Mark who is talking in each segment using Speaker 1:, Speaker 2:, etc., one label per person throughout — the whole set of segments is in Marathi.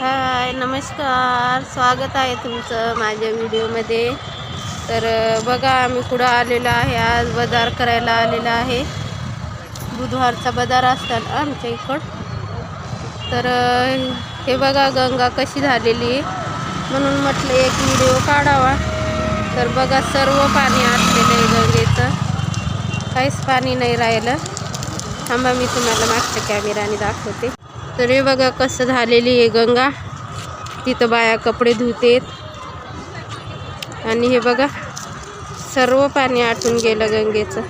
Speaker 1: हाय नमस्कार. स्वागत आहे तुमचं माझ्या व्हिडिओमध्ये. तर बघा आम्ही कुठं आलेलो आहे. आज बाजार करायला आलेला आहे. बुधवारचा बाजार असतात आमच्या इकडं. तर हे बघा गंगा कशी झालेली आहे. म्हणून म्हटलं एक व्हिडिओ काढावा. तर बघा सर्व पाणी असलेलं आहे गंगेचं. काहीच पाणी नाही राहिलं. थांबा मी तुम्हाला मागच्या कॅमेराने दाखवते. तर हे बघा कसं झालेली आहे गंगा. तिथं बाया कपडे धुतेत. आणि हे बघा सर्व पाणी आटून गेलं गंगेचं.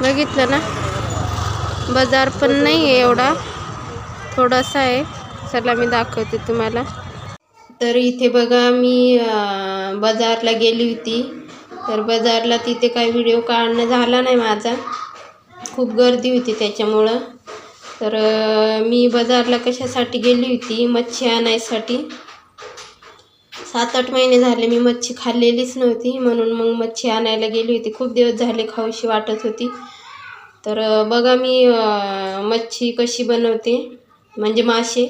Speaker 1: बघितलं ना? बाजार पण नाही आहे एवढा. थोडासा आहे. चला मी दाखवते तुम्हाला. तर इथे बघा मी बाजारला गेली होती. तर बाजारला तिथे काही व्हिडिओ काढणं झाला नाही माझा. खूप गर्दी होती त्याच्यामुळं. तर मी बाजारला कशासाठी गेली होती? मच्छी आणायसाठी. सात आठ महिने झाले मी मच्छी खाल्लेलीच नव्हती. म्हणून मग मच्छी आणायला गेली होती. खूप दिवस झाले खाऊशी वाटत होती. तर बघा मी मच्छी कशी बनवते. म्हणजे मासे.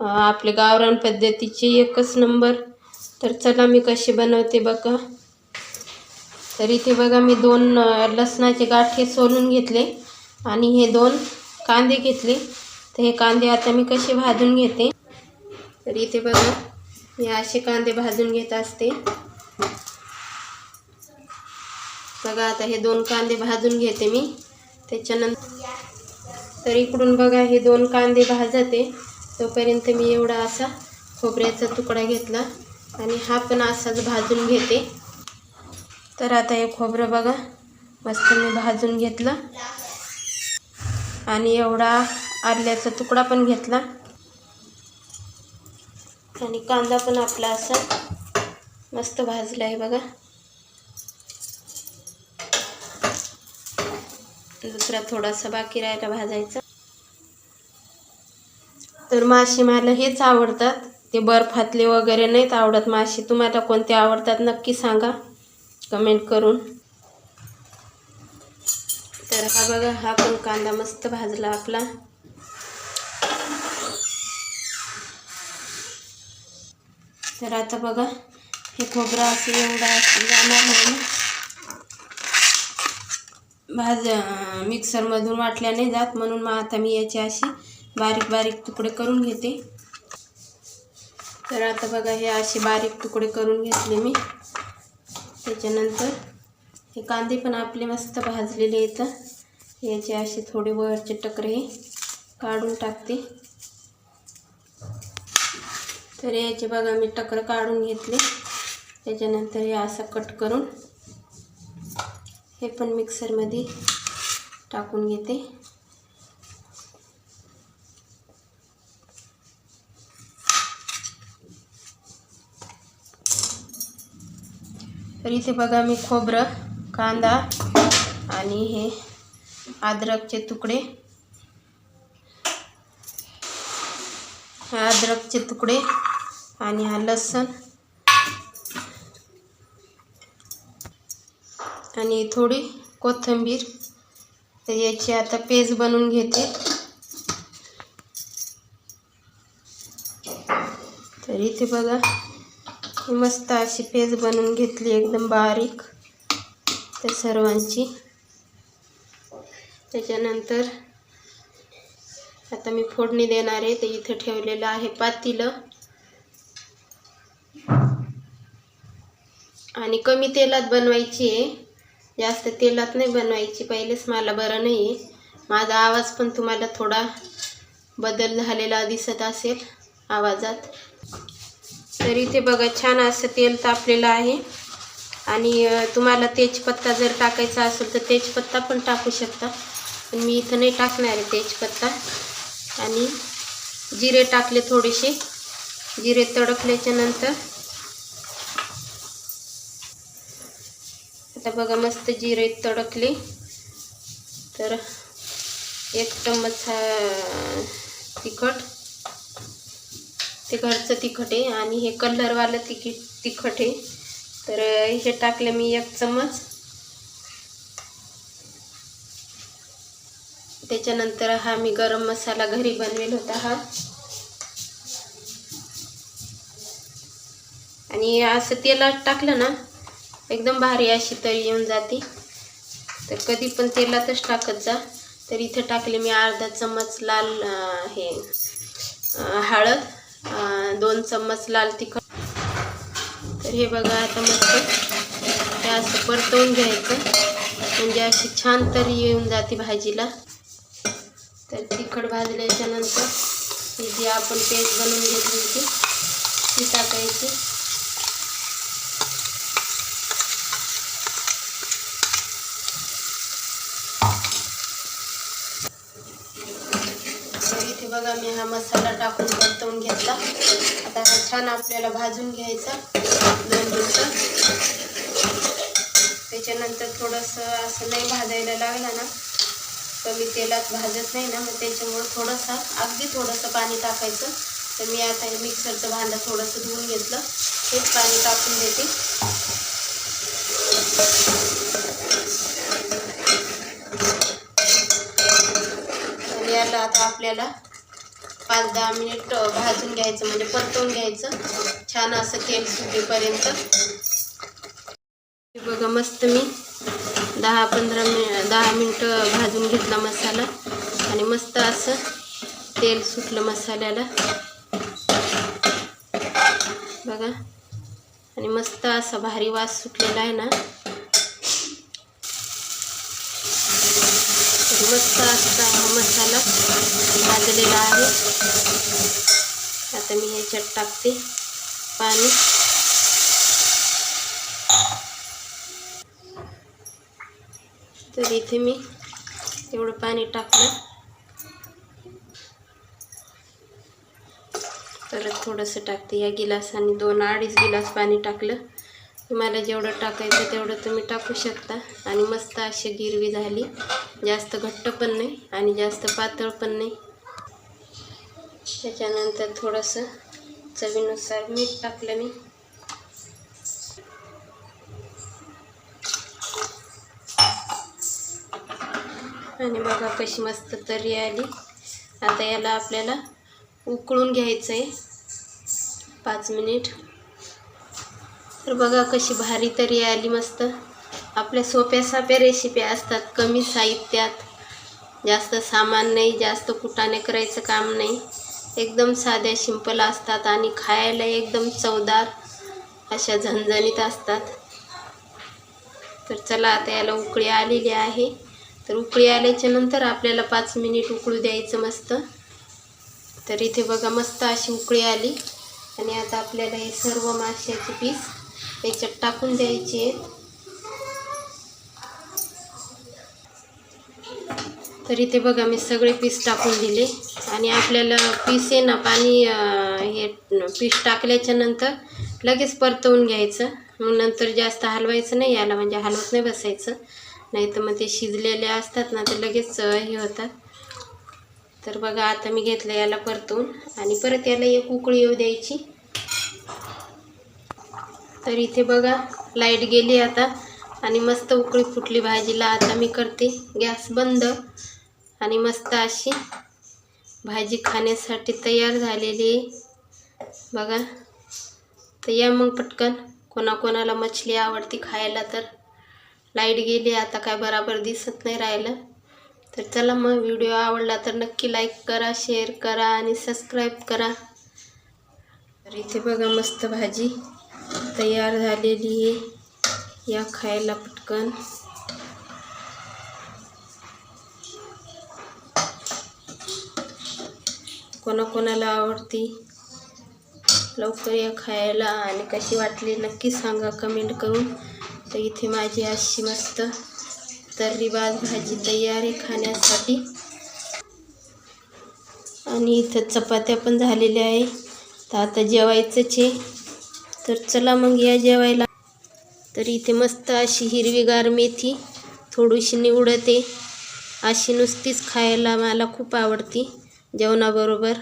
Speaker 1: आपले गावरान पद्धतीची एकच नंबर तर चला मी कशी बनवते बघा. तर इथे बघा मी दोन लसणाचे गाठे सोलून घेतले आणि हे दोन कांदे घेतले. तर हे कांदे आता मी कसे भाजून घेते? तर इथे बघा मी असे कांदे भाजून घेत असते. बघा आता हे दोन कांदे भाजून घेते मी. त्याच्यानंतर तर इकडून बघा हे दोन कांदे भाजते. तोपर्यंत मी एवढा असा खोबऱ्याचा तुकडा घेतला आणि हा पण असाच भाजून घेते. तर आता हे खोबरं बघा. मस्त मी भाजून घेतलं. आणि एवढा आल्याचा तुकडा पण घेतला. आणि कांदा पण आपला असा मस्त भाजला आहे बघा. दुसरा थोडासा बाकी राहिला भाजायचा. तर मासे मला हेच आवडतात. ते बर्फातले वगैरे नाहीत आवडत मासे तुम्हाला कोणते आवडतात नक्की सांगा. कमेंट करून. तर हा बघा हा पण कांदा मस्त भाजला आपला. तर आता बघा हे खोबरं असं एवढं असं जाणार नाही. भाज मिक्सरमधून वाटल्या नाही जात म्हणून मग आता मी याचे अशी बारीक बारीक तुकडे करून घेते. तर आता बघा हे असे बारीक तुकडे करून घेतले मी. त्याच्यानंतर हे कांदे पण आपले मस्त भाजलेले येतं याचे असे थोडे वरचे टकरे हे काढून टाकते. तर याचे बघा मी टकर काढून घेतले. त्याच्यानंतर हे असं कट करून हे पण मिक्सरमध्ये टाकून घेते. तर इथे बघा मी खोबरं कांदा आणि हे अद्रकचे तुकडे. अद्रकचे तुकडे आणि हा लसूण. आणि थोडी कोथिंबीर. तर याची आता पेज बनवून घेते. तर इथे बघा. मस्त अशी पेज बनवून घेतली एकदम बारीक त्या सर्वांची. त्याच्यानंतर आता मी फोडणी देणार आहे ते इथं ठेवलेलं आहे पातीलं. आणि कमी तेलात बनवायची आहे. जास्त तेलात नाही बनवायची पहिलेच मला बरं नाही आहे माझा आवाज पण तुम्हाला थोडा बदल झालेला दिसत असेल आवाजात. तर इथे बघा छान असं तेल तापलेलं आहे. आणि तुम्हाला तेजपत्ता जर टाकायचा असेल तर तेजपत्ता पण टाकू शकता. पण मी इथं नाही टाकणार आहे तेजपत्ता. आणि जिरे टाकले थोडेसे. जिरे तडकल्याच्या नंतर. आता बघा मस्त जिरे तडकले. तर एक चम्मच तिखट. ते घरचं तिखट आहे आणि हे कलरवालं तिखट तिखट आहे. तर हे टाकले मी एक चमच. त्याच्यानंतर हा मी गरम मसाला घरी बनवेल होता हा. आणि असं तेलात टाकलं ना एकदम भारी अशी तरी येऊन जाते. तर कधी पण तेलातच टाकत जा. तर इथं टाकले मी अर्धा चमच लाल हे हळद. दोन चम्मच लाल तिखट. तर हे बघा आता मस्त. हे असं परतवून घ्यायचं. म्हणजे अशी छान तरी येऊन जाते भाजीला. तर तिखट भाजल्याच्या नंतर ही जी आपण पेस्ट बनवून घेतली होती ती टाकायची. बघा मी हा मसाला टाकून परतवून घेतला. आता हा छान आपल्याला भाजून घ्यायचा दोन मिनटं त्याच्यानंतर थोडंसं असं नाही भाजायला लागला ना कमी तेलात भाजत नाही ना मग त्याच्यामुळं थोडंसं अगदी थोडंसं पाणी टाकायचं. तर मी आता हे मिक्सरचं भांडं थोडंसं धुवून घेतलं. हेच पाणी टाकून देते. आणि याला आता आपल्याला पाच दहा मिनिट भाजून घ्यायचं म्हणजे परतवून घ्यायचं. छान असं तेल सुटेपर्यंत. बघा मस्त मी दहा पंधरा मिन दहा मिनटं भाजून घेतला मसाला. आणि मस्त असं तेल सुटलं मसाल्याला. बघा. आणि मस्त असा भारी वास सुटलेला आहे ना. मस्त असा हा मसाला भाजलेला आहे. आता मी ह्याच्यात टाकते पाणी. तर इथे मी एवढं पाणी टाकलं. परत थोडंसं टाकते. या गिलासाने दोन अडीच गिलास पाणी टाकलं. तुम्हाला जेवढं टाकायचं तेवढं तुम्ही टाकू शकता. आणि मस्त अशी गिरवी झाली. जास्त घट्ट पण नाही आणि जास्त पातळ पण नाही. त्याच्यानंतर थोडंसं चवीनुसार मीठ टाकलं मी. आणि बघा कशी मस्त तरी आली. आता याला आपल्याला उकळून घ्यायचं आहे पाच मिनिट. तर बघा कशी भारी तरी आली मस्त. आपल्या सोप्या साप्या रेसिपी असतात कमी साहित्यात. जास्त सामान नाही जास्त कुटाने करायचं काम नाही. एकदम साध्या सिंपल असतात आणि खायला एकदम चवदार अशा झणझणीत असतात. तर चला आता याला उकळी आलेली आहे. तर उकळी आल्याच्यानंतर आपल्याला पाच मिनिट उकळू द्यायचं मस्त. तर इथे बघा मस्त अशी उकळी आली. आणि आता आपल्याला हे सर्व माशाचे पीस याच्यात टाकून द्यायचे आहेत. तर इथे बघा मी सगळे पीस टाकून दिले. आणि आपल्याला पीस आहे ना पाणी हे पीस टाकल्याच्या नंतर लगेच परतवून घ्यायचं. मग नंतर जास्त हलवायचं नाही याला म्हणजे हलवत नाही बसायचं. नाही तर मग ते शिजलेले असतात ना ते लगेच हे होतात. तर बघा आता मी घेतलं याला परतवून आणि परत याला एक उकळी येऊ द्यायची. तर इथे बघा लाइट गेली आता. आणि मस्त उकळी फुटली भाजीला. आता मी करते गॅस बंद. आणि मस्त अशी भाजी खाण्यासाठी तयार झालेली आहे. बघा. तर या मग पटकन. कोणाकोणाला मछली आवडती खायला तर लाइट गेली आता काय बराबर दिसत नाही राहिलं. तर चला मग व्हिडिओ आवडला तर नक्की लाईक करा शेअर करा आणि सबस्क्राईब करा. तर इथे बघा मस्त भाजी तयार झालेली आहे. या खायला पटकन. कोणाकोणाला आवडती? लवकर या खायला आणि कशी वाटली नक्की सांगा कमेंट करून. तर इथे माझी अशी मस्त तर्रीबाज भाजी तयार आहे खाण्यासाठी. आणि इथं चपात्या पण झालेल्या आहे. तर आता जेवायचंच आहे. तर चला मग या जेवायला. तर इथे मस्त अशी हिरवीगार मेथी थोडीशी निवडते. अशी नुसतीच खायला मला खूप आवडती. जेवणाबरोबर.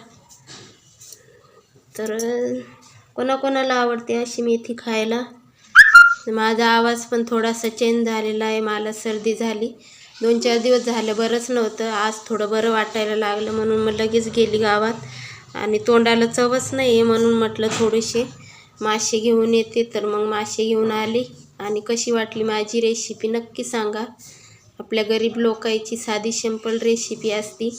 Speaker 1: तर कोणाकोणाला आवडते अशी मेथी खायला? माझा आवाज पण थोडासा चेंज झालेला आहे. मला सर्दी झाली. दोन चार दिवस झालं बरंच नव्हतं. आज थोडं बरं वाटायला लागलं म्हणून मग लगेच गेली गावात. आणि तोंडाला चवच नाही आहे म्हणून म्हटलं थोडेसे मासे घेऊन येते. तर मग मासे घेऊन आली. आणि कशी वाटली माझी रेसिपी नक्की सांगा. आपल्या गरीब लोकांची साधी सिंपल रेसिपी असती.